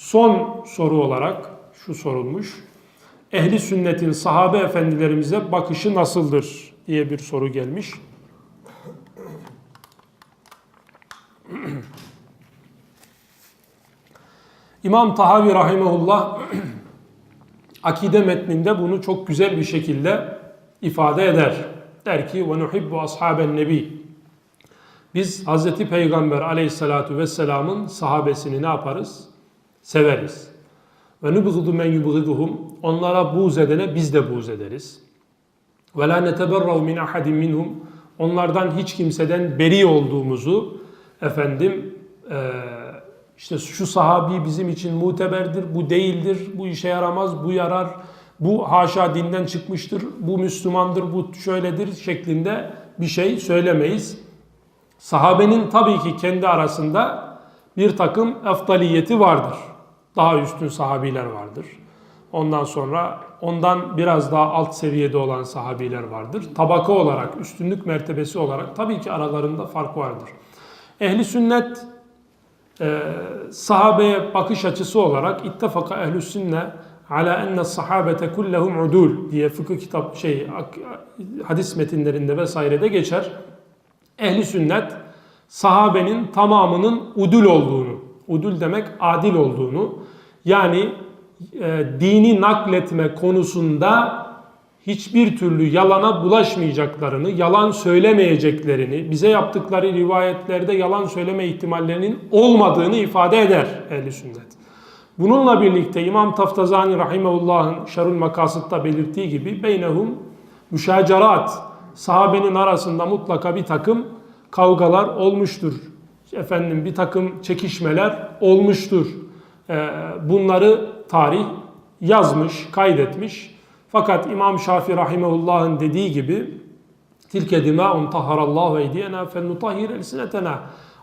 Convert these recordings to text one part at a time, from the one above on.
Son soru olarak şu sorulmuş. Ehli sünnetin sahabe efendilerimize bakışı nasıldır diye bir soru gelmiş. İmam Tahavi Rahimahullah akide metninde bunu çok güzel bir şekilde ifade eder. Der ki ve nuhibbu ashaben nebi. Biz Hz. Peygamber aleyhissalatu vesselamın sahabesini ne yaparız? Severiz. Ve nubgıdu men yubgıduhum. Onlara buğz edene biz de buğz ederiz. Ve la neteberrav min ahadin minhum. Onlardan hiç kimseden beri olduğumuzu efendim eee işte şu sahabi bizim için muteberdir, bu değildir, bu işe yaramaz, bu yarar, bu haşa dinden çıkmıştır, bu Müslümandır, bu şöyledir şeklinde bir şey söylemeyiz. Sahabenin tabii ki kendi arasında bir takım eftaliyeti vardır. Daha üstün sahabiler vardır. Ondan sonra ondan biraz daha alt seviyede olan sahabiler vardır. Tabaka olarak, üstünlük mertebesi olarak tabii ki aralarında fark vardır. Ehli sünnet e, sahabeye bakış açısı olarak ittefaka ehlü sünne ala enne sahabete kullehum udul diye fıkıh kitap şey hadis metinlerinde vesairede geçer. Ehli sünnet sahabenin tamamının udul olduğunu, udul demek adil olduğunu yani e, dini nakletme konusunda hiçbir türlü yalana bulaşmayacaklarını, yalan söylemeyeceklerini, bize yaptıkları rivayetlerde yalan söyleme ihtimallerinin olmadığını ifade eder ehli sünnet. Bununla birlikte İmam Taftazani Rahimehullah'ın Şerul Makasıt'ta belirttiği gibi beynehum müşacerat, sahabenin arasında mutlaka bir takım kavgalar olmuştur. Efendim bir takım çekişmeler olmuştur. Ee, bunları tarih yazmış, kaydetmiş. Fakat İmam Şafii rahimehullah'ın dediği gibi tilke dima'un taharallahu eydiyena fel nutahhir elsinetena.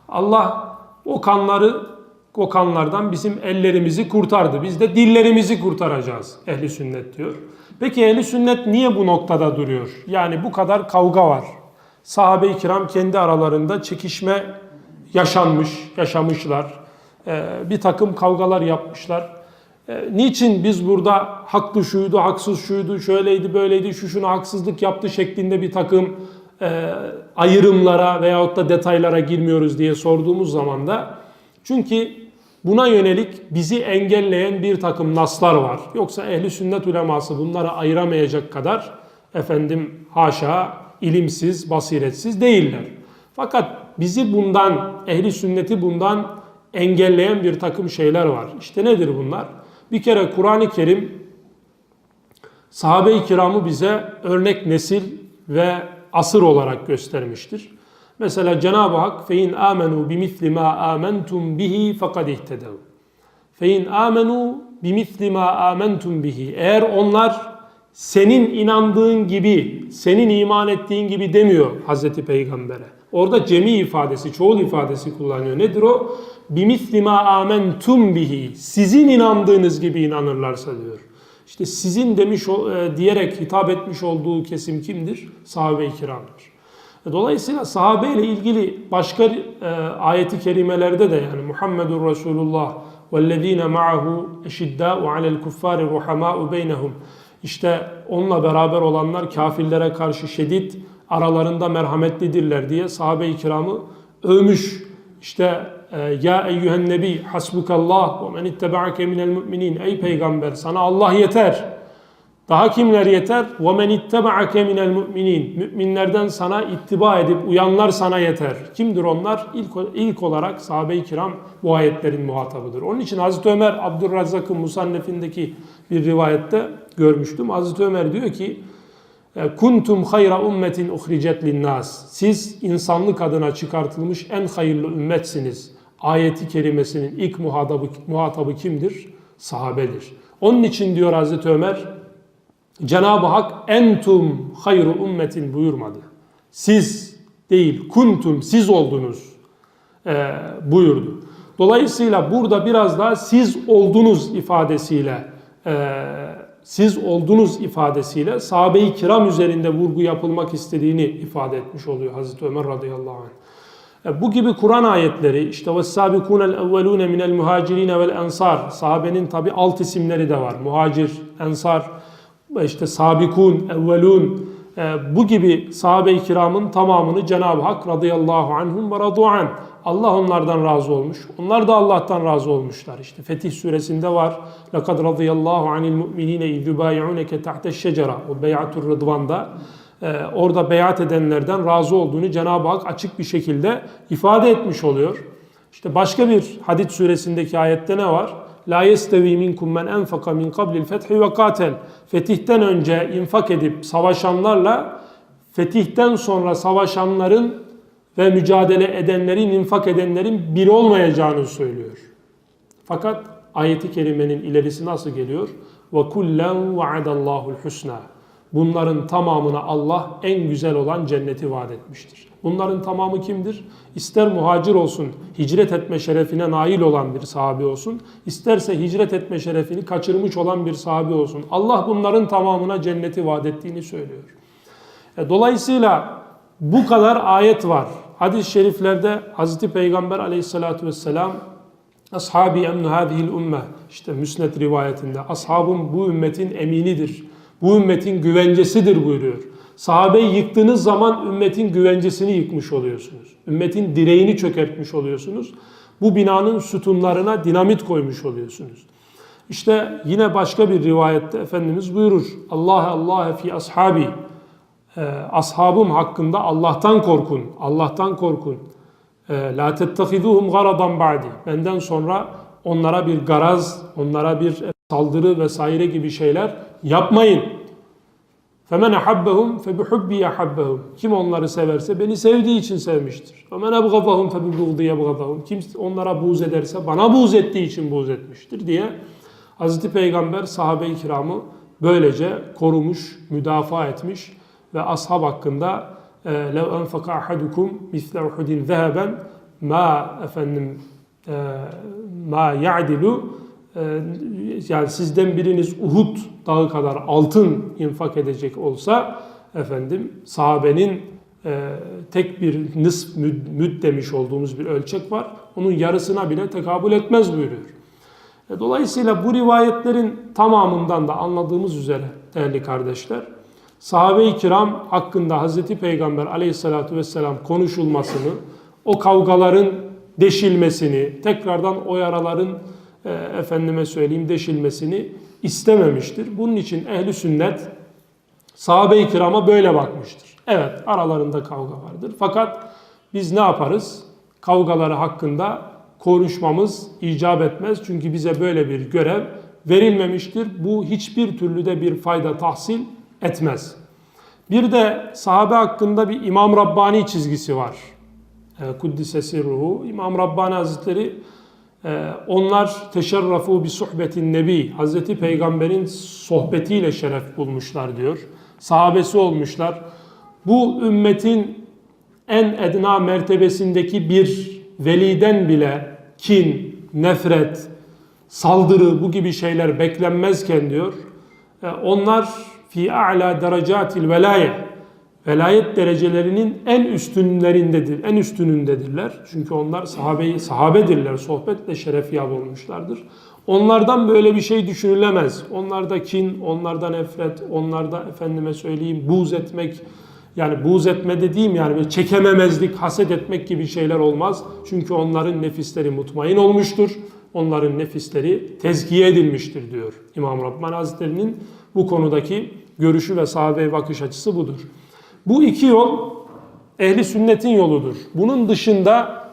Allah o kanları o kanlardan bizim ellerimizi kurtardı. Biz de dillerimizi kurtaracağız ehli sünnet diyor. Peki ehli sünnet niye bu noktada duruyor? Yani bu kadar kavga var. Sahabe-i kiram kendi aralarında çekişme yaşanmış, yaşamışlar. Ee, bir takım kavgalar yapmışlar. E, niçin biz burada haklı şuydu, haksız şuydu, şöyleydi, böyleydi, şu şuna haksızlık yaptı şeklinde bir takım e, ayrımlara veyahut da detaylara girmiyoruz diye sorduğumuz zaman da çünkü buna yönelik bizi engelleyen bir takım naslar var. Yoksa ehli sünnet uleması bunları ayıramayacak kadar efendim haşa ilimsiz, basiretsiz değiller. Fakat bizi bundan, ehli sünneti bundan engelleyen bir takım şeyler var. İşte nedir bunlar? Bir kere Kur'an-ı Kerim sahabe-i kiramı bize örnek nesil ve asır olarak göstermiştir. Mesela Cenab-ı Hak fein amenu bimisli ma amentum bihi fakat ihtedev. Fein amenu bimisli ma amentum bihi. Eğer onlar senin inandığın gibi, senin iman ettiğin gibi demiyor Hazreti Peygamber'e. Orada cemi ifadesi, çoğul ifadesi kullanıyor. Nedir o? bimisli ma amentum bihi sizin inandığınız gibi inanırlarsa diyor. İşte sizin demiş e, diyerek hitap etmiş olduğu kesim kimdir? Sahabe-i kiramdır. E, dolayısıyla sahabe ile ilgili başka e, ayeti kerimelerde de yani Muhammedur Resulullah vellezine ma'ahu eşiddâ'u alel kuffâri ruhamâ'u beynehum işte onunla beraber olanlar kafirlere karşı şiddet aralarında merhametlidirler diye sahabe-i kiramı övmüş. İşte ee, ya eyyühen nebi hasbukallah ve men ittebaake minel müminin. Ey peygamber sana Allah yeter. Daha kimler yeter? Ve men ittebaake minel müminin. Müminlerden sana ittiba edip uyanlar sana yeter. Kimdir onlar? İlk, ilk olarak sahabe-i kiram bu ayetlerin muhatabıdır. Onun için Hazreti Ömer Abdurrazzak'ın Musannef'indeki bir rivayette görmüştüm. Hazreti Ömer diyor ki e, kuntum hayra ummetin uhricet linnas. Siz insanlık adına çıkartılmış en hayırlı ümmetsiniz ayeti kerimesinin ilk muhatabı, muhatabı kimdir? Sahabedir. Onun için diyor Hazreti Ömer, Cenab-ı Hak entum hayru ummetin buyurmadı. Siz değil, kuntum, siz oldunuz e, buyurdu. Dolayısıyla burada biraz daha siz oldunuz ifadesiyle e, siz oldunuz ifadesiyle sahabe-i kiram üzerinde vurgu yapılmak istediğini ifade etmiş oluyor Hazreti Ömer radıyallahu anh. E, Bu gibi Kur'an ayetleri işte وَالسَّابِقُونَ الْاَوَّلُونَ مِنَ الْمُهَاجِرِينَ وَالْاَنْصَارِ Sahabenin tabi alt isimleri de var. Muhacir, ensar, işte sabikun, evvelun e, bu gibi sahabe-i kiramın tamamını Cenab-ı Hak radıyallahu anhum ve radu'an Allah onlardan razı olmuş. Onlar da Allah'tan razı olmuşlar. İşte Fetih suresinde var. لَقَدْ رَضِيَ اللّٰهُ عَنِ الْمُؤْمِنِينَ اِذْ يُبَايِعُونَكَ تَحْتَ الشَّجَرَةِ O Beyatur Rıdvan'da e, orada beyat edenlerden razı olduğunu Cenab-ı Hak açık bir şekilde ifade etmiş oluyor. İşte başka bir Hadid suresindeki ayette ne var? La yestevi minkum men enfaka min qablil fethi ve katel. Fetihten önce infak edip savaşanlarla fetihten sonra savaşanların ve mücadele edenlerin, infak edenlerin bir olmayacağını söylüyor. Fakat ayeti kerimenin ilerisi nasıl geliyor? Ve kullen vaadallahu'l husna. Bunların tamamına Allah en güzel olan cenneti vaat etmiştir. Bunların tamamı kimdir? İster muhacir olsun, hicret etme şerefine nail olan bir sahabi olsun, isterse hicret etme şerefini kaçırmış olan bir sahabi olsun. Allah bunların tamamına cenneti vaat ettiğini söylüyor. E, Dolayısıyla bu kadar ayet var. Hadis-i şeriflerde Hz. Peygamber aleyhissalatü vesselam Ashabi emnu hadihil ümme işte müsned rivayetinde ashabım bu ümmetin eminidir. Bu ümmetin güvencesidir buyuruyor. Sahabeyi yıktığınız zaman ümmetin güvencesini yıkmış oluyorsunuz. Ümmetin direğini çökertmiş oluyorsunuz. Bu binanın sütunlarına dinamit koymuş oluyorsunuz. İşte yine başka bir rivayette Efendimiz buyurur. Allah Allah fi ashabi. Ee, ashabım hakkında Allah'tan korkun. Allah'tan korkun. Ee, La tettehiduhum garadan ba'di. Benden sonra onlara bir garaz, onlara bir saldırı vesaire gibi şeyler yapmayın. فَمَنْ اَحَبَّهُمْ فَبِحُبِّي اَحَبَّهُمْ Kim onları severse beni sevdiği için sevmiştir. وَمَنْ اَبْغَضَهُمْ فَبِبُغْضِي اَبْغَضَهُمْ Kim onlara buğz ederse bana buğz ettiği için buğz etmiştir diye Hz. Peygamber sahabe-i kiramı böylece korumuş, müdafaa etmiş ve ashab hakkında لَوْ أَنْفَقَ أَحَدُكُمْ مِثْلَ اُحُدٍ ذَهَبًا ma efendim e, ma ya'dilu e, yani sizden biriniz Uhud dağı kadar altın infak edecek olsa efendim sahabenin e, tek bir nısf müd, müd demiş olduğumuz bir ölçek var. Onun yarısına bile tekabül etmez buyuruyor. E, dolayısıyla bu rivayetlerin tamamından da anladığımız üzere değerli kardeşler sahabe-i kiram hakkında Hazreti Peygamber aleyhissalatü vesselam konuşulmasını, o kavgaların deşilmesini, tekrardan o yaraların e, efendime söyleyeyim deşilmesini istememiştir. Bunun için ehli sünnet sahabe-i kirama böyle bakmıştır. Evet aralarında kavga vardır. Fakat biz ne yaparız? Kavgaları hakkında konuşmamız icap etmez. Çünkü bize böyle bir görev verilmemiştir. Bu hiçbir türlü de bir fayda tahsil etmez. Bir de sahabe hakkında bir İmam Rabbani çizgisi var. E, Kuddise sirruhu. İmam Rabbani Hazretleri onlar teşerrafu bi suhbetin nebi. Hazreti Peygamber'in sohbetiyle şeref bulmuşlar diyor. Sahabesi olmuşlar. Bu ümmetin en edna mertebesindeki bir veliden bile kin, nefret, saldırı bu gibi şeyler beklenmezken diyor. E, onlar fi a'la derecatil velaye velayet derecelerinin en üstünlerindedir, en üstünündedirler. Çünkü onlar sahabe sahabedirler, sohbetle şeref yap olmuşlardır. Onlardan böyle bir şey düşünülemez. Onlarda kin, onlarda nefret, onlarda efendime söyleyeyim buz etmek, yani buz etme dediğim yani çekememezlik, haset etmek gibi şeyler olmaz. Çünkü onların nefisleri mutmain olmuştur. Onların nefisleri tezkiye edilmiştir diyor İmam Rabbani Hazretleri'nin bu konudaki görüşü ve sahabe bakış açısı budur. Bu iki yol ehli sünnetin yoludur. Bunun dışında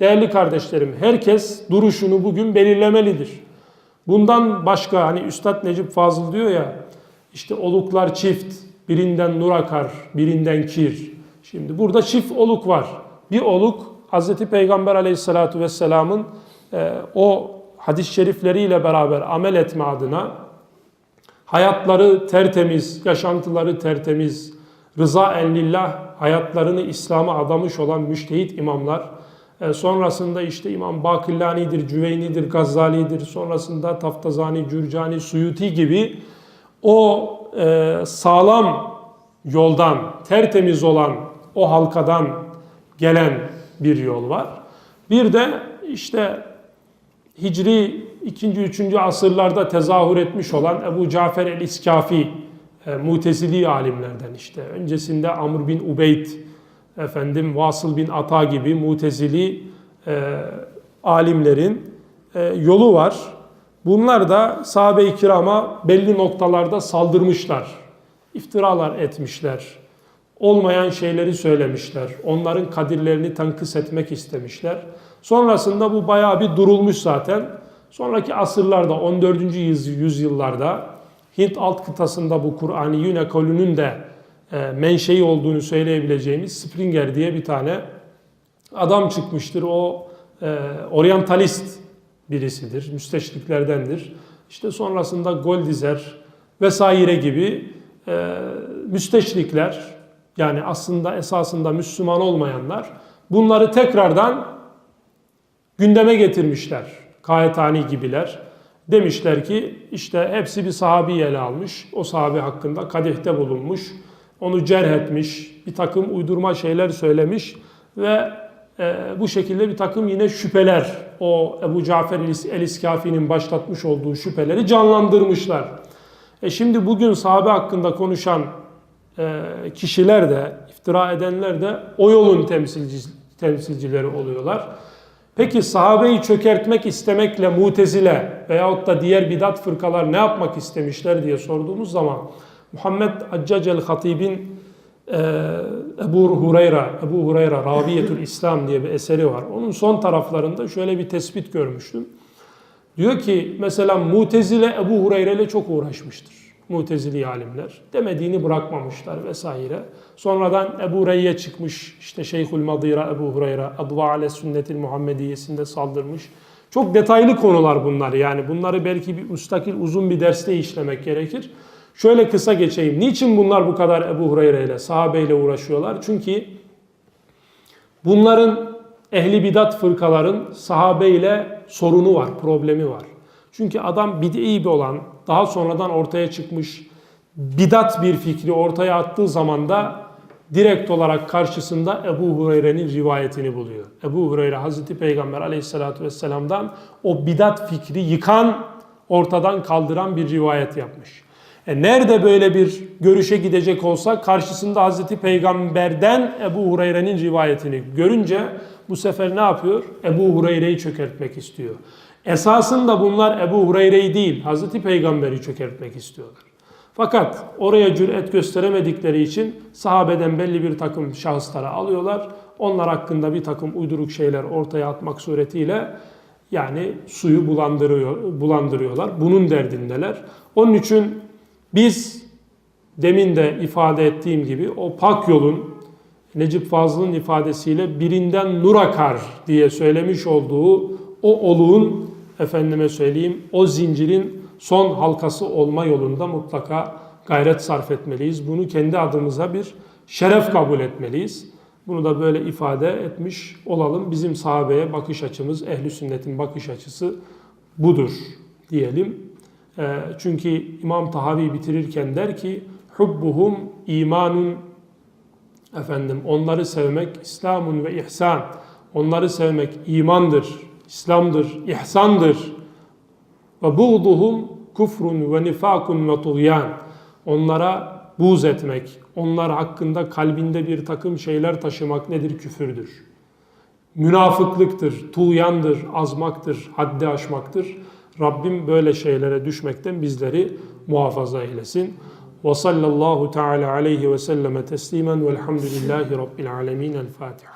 değerli kardeşlerim herkes duruşunu bugün belirlemelidir. Bundan başka hani Üstad Necip Fazıl diyor ya işte oluklar çift birinden nur akar birinden kir. Şimdi burada çift oluk var. Bir oluk Hazreti Peygamber Aleyhisselatü Vesselam'ın e, o hadis-i şerifleriyle beraber amel etme adına hayatları tertemiz, yaşantıları tertemiz, rıza enlillah hayatlarını İslam'a adamış olan müştehit imamlar, e, sonrasında işte İmam Bakillani'dir, Cüveyni'dir, Gazali'dir, sonrasında Taftazani, Cürcani, Suyuti gibi o e, sağlam yoldan, tertemiz olan o halkadan gelen bir yol var. Bir de işte Hicri 2. 3. asırlarda tezahür etmiş olan Ebu Cafer el-İskafi e, mutezili alimlerden işte. Öncesinde Amr bin Ubeyd, efendim Vasıl bin Ata gibi mutezili e, alimlerin e, yolu var. Bunlar da sahabe-i kirama belli noktalarda saldırmışlar. iftiralar etmişler. Olmayan şeyleri söylemişler. Onların kadirlerini tankıs etmek istemişler. Sonrasında bu bayağı bir durulmuş zaten. Sonraki asırlarda 14. yüz- yüzyıllarda Hint alt kıtasında bu Kur'an-ı Yün de e, menşei olduğunu söyleyebileceğimiz Springer diye bir tane adam çıkmıştır. O e, oryantalist birisidir, müsteşriklerdendir. İşte sonrasında Goldizer vesaire gibi e, müsteşrikler yani aslında esasında Müslüman olmayanlar bunları tekrardan gündeme getirmişler. Kayetani gibiler. Demişler ki işte hepsi bir sahabi ele almış. O sahabi hakkında kadehte bulunmuş. Onu cerh etmiş. Bir takım uydurma şeyler söylemiş. Ve e, bu şekilde bir takım yine şüpheler o Ebu Cafer el-İskafi'nin başlatmış olduğu şüpheleri canlandırmışlar. E şimdi bugün sahabe hakkında konuşan e, kişiler de, iftira edenler de o yolun temsilci, temsilcileri oluyorlar. Peki sahabeyi çökertmek istemekle mutezile veyahut da diğer bidat fırkalar ne yapmak istemişler diye sorduğumuz zaman Muhammed Accac el-Hatib'in e, Ebu Hureyre, Ebu Hureyre Rabiyetül İslam diye bir eseri var. Onun son taraflarında şöyle bir tespit görmüştüm. Diyor ki mesela Mutezile Ebu Hureyre ile çok uğraşmıştır. Mutezili alimler. Demediğini bırakmamışlar vesaire. Sonradan Ebu Reyye çıkmış. işte Şeyhül Madira Ebu Hureyre. Adva ale sünnetil Muhammediyesinde saldırmış. Çok detaylı konular bunlar yani. Bunları belki bir müstakil uzun bir derste işlemek gerekir. Şöyle kısa geçeyim. Niçin bunlar bu kadar Ebu Hureyre ile, sahabeyle uğraşıyorlar? Çünkü bunların ehli bidat fırkaların sahabeyle sorunu var, problemi var. Çünkü adam bid'i olan, daha sonradan ortaya çıkmış bidat bir fikri ortaya attığı zaman da direkt olarak karşısında Ebu Hureyre'nin rivayetini buluyor. Ebu Hureyre Hazreti Peygamber aleyhissalatü vesselam'dan o bidat fikri yıkan, ortadan kaldıran bir rivayet yapmış. E nerede böyle bir görüşe gidecek olsa karşısında Hazreti Peygamber'den Ebu Hureyre'nin rivayetini görünce bu sefer ne yapıyor? Ebu Hureyre'yi çökertmek istiyor. Esasında bunlar Ebu Hureyre'yi değil, Hazreti Peygamber'i çökertmek istiyorlar. Fakat oraya cüret gösteremedikleri için sahabeden belli bir takım şahıslara alıyorlar. Onlar hakkında bir takım uyduruk şeyler ortaya atmak suretiyle yani suyu bulandırıyor, bulandırıyorlar. Bunun derdindeler. Onun için biz demin de ifade ettiğim gibi o pak yolun Necip Fazıl'ın ifadesiyle birinden nur akar diye söylemiş olduğu o oluğun efendime söyleyeyim o zincirin son halkası olma yolunda mutlaka gayret sarf etmeliyiz. Bunu kendi adımıza bir şeref kabul etmeliyiz. Bunu da böyle ifade etmiş olalım. Bizim sahabeye bakış açımız, ehli sünnetin bakış açısı budur diyelim. Ee, Çünkü İmam Tahavi bitirirken der ki hubbuhum imanun efendim onları sevmek İslamun ve ihsan. Onları sevmek imandır, İslam'dır, ihsandır. Ve buğduhum kufrun ve nifakun ve tuğyan. Onlara buğz etmek, onlar hakkında kalbinde bir takım şeyler taşımak nedir? Küfürdür. Münafıklıktır, tuğyandır, azmaktır, haddi aşmaktır. Rabbim böyle şeylere düşmekten bizleri muhafaza eylesin. Ve sallallahu teala aleyhi ve selleme teslimen velhamdülillahi rabbil alemin. El Fatiha.